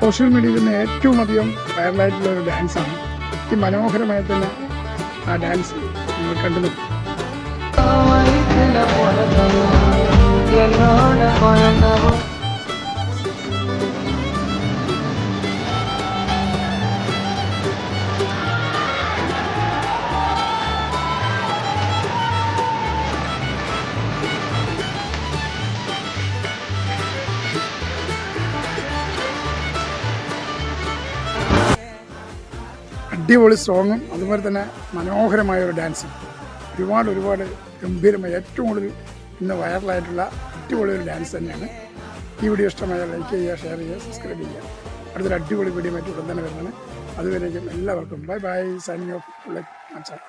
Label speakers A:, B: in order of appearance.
A: Social മീഡിയയിൽ നിന്ന് ഏറ്റവും അധികം വൈറലായിട്ടുള്ള ഒരു ഡാൻസാണ്. ഈ മനോഹരമായി തന്നെ ആ ഡാൻസ് നിങ്ങൾ കണ്ടു നോക്കും അടിപൊളി സോങ്ങും അതുപോലെ തന്നെ മനോഹരമായ ഒരു ഡാൻസും ഒരുപാട് ഒരുപാട് ഗംഭീരമായ ഏറ്റവും കൂടുതൽ ഇന്ന് വൈറലായിട്ടുള്ള അടിപൊളി ഒരു ഡാൻസ് തന്നെയാണ്. ഈ വീഡിയോ ഇഷ്ടമായ ലൈക്ക് ചെയ്യുക ഷെയർ ചെയ്യുക സബ്സ്ക്രൈബ് ചെയ്യുക. അടുത്തൊരു അടിപൊളി വീഡിയോ ഉടൻ തന്നെ വരുന്നതാണ്. അതുവരേക്കും എല്ലാവർക്കും bye bye signing of Machan